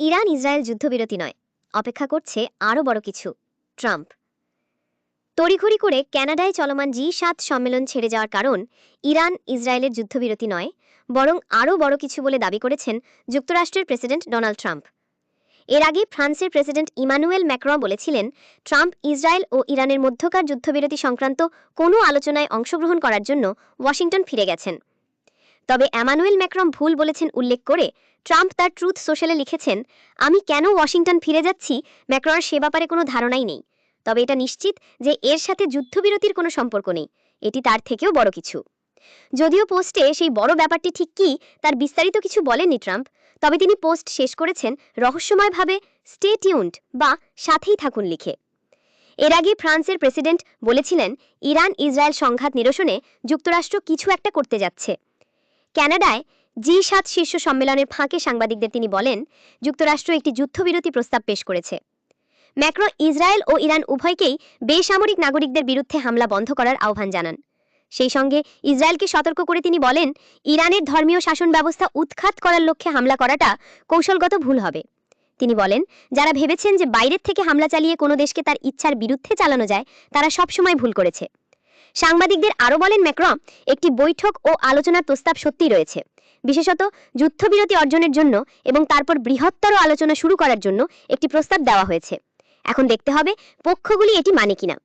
Iran Israel যুদ্ধবিরতি নয়। অপেক্ষা করছে আরও বড় কিছু, ট্রাম্প। তড়িঘড়ি করে ক্যানাডায় চলমান জি সাত সম্মেলন ছেড়ে যাওয়ার কারণ ইরান ইসরায়েলের যুদ্ধবিরতি নয়, বরং আরও বড় কিছু বলে দাবি করেছেন যুক্তরাষ্ট্রের প্রেসিডেন্ট ডোনাল্ড ট্রাম্প। এর আগে ফ্রান্সের প্রেসিডেন্ট ইমানুয়েল ম্যাক্রঁ বলেছিলেন, ট্রাম্প ইসরায়েল ও ইরানের মধ্যকার যুদ্ধবিরতি সংক্রান্ত কোনো আলোচনায় অংশগ্রহণ করার জন্য ওয়াশিংটন ফিরে গেছেন। তবে অ্যামানুয়েল ম্যাক্রম ভুল বলেছেন উল্লেখ করে। ট্রাম্প তার ট্রুথ সোশ্যালে লিখেছেন, আমি কেন ওয়াশিংটন ফিরে যাচ্ছি? ম্যাক্রর সে ব্যাপারে কোনো ধারণাই নেই। তবে এটা নিশ্চিত যে এর সাথে যুদ্ধবিরতির কোনো সম্পর্ক নেই। এটি তার থেকেও বড় কিছু। যদিও পোস্টে সেই বড় ব্যাপারটি ঠিক কী, তার বিস্তারিত কিছু বলেননি ট্রাম্প। তবে তিনি পোস্ট শেষ করেছেন, রহস্যময়ভাবে স্টে টিউন্ড বা সাথেই থাকুন লিখে। এর আগে ফ্রান্সের প্রেসিডেন্ট বলেছিলেন ইরান ইসরায়েল সংঘাত নিরসনে যুক্তরাষ্ট্র কিছু একটা করতে যাচ্ছে। ক্যানাডায় জি সাত শীর্ষ সম্মেলনের ফাঁকে সাংবাদিকদের তিনি বলেন, যুক্তরাষ্ট্র একটি যুদ্ধবিরতি প্রস্তাব পেশ করেছে। ম্যাক্রো ইসরায়েল ও ইরান উভয়কেই বেসামরিক নাগরিকদের বিরুদ্ধে হামলা বন্ধ করার আহ্বান জানান। সেই সঙ্গে ইসরায়েলকে সতর্ক করে তিনি বলেন, ইরানের ধর্মীয় শাসন ব্যবস্থা উৎখাত করার লক্ষ্যে হামলা করাটা কৌশলগত ভুল হবে। তিনি বলেন, যারা ভেবেছেন যে বাইরের থেকে হামলা চালিয়ে কোনো দেশকে তার ইচ্ছার বিরুদ্ধে চালানো যায়, তারা সবসময় ভুল করেছে। সাংবাদিকদের আরও বলেন ম্যাক্রম, একটি বৈঠক ও আলোচনার প্রস্তাব সত্যিই রয়েছে। বিশেষত যুদ্ধবিরতি অর্জনের জন্য এবং তারপর বৃহত্তর আলোচনা শুরু করার জন্য একটি প্রস্তাব দেওয়া হয়েছে। এখন দেখতে হবে পক্ষগুলি এটি মানে কিনা।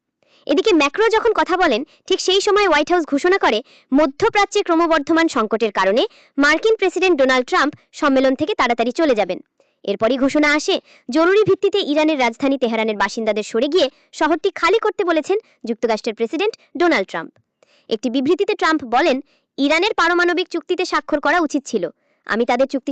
এদিকে ম্যাক্রো যখন কথা বলেন, ঠিক সেই সময় হোয়াইট হাউস ঘোষণা করে মধ্যপ্রাচ্যে ক্রমবর্ধমান সংকটের কারণে মার্কিন প্রেসিডেন্ট ডোনাল্ড ট্রাম্প সম্মেলন থেকে তাড়াতাড়ি চলে যাবেন। এরপরই ঘোষণা আসে, জরুরি ভিত্তিতে ইরানের রাজধানী তেহরানের বাসিন্দাদের সরে গিয়ে শহরটি খালি করতে বলেছেন যুক্তরাষ্ট্রের প্রেসিডেন্ট ডোনাল্ড ট্রাম্প। একটি বিবৃতিতে ট্রাম্প বলেন, ইরানের পারমাণবিক চুক্তিতে স্বাক্ষর করা উচিত ছিল। আমি তাদের চুক্তি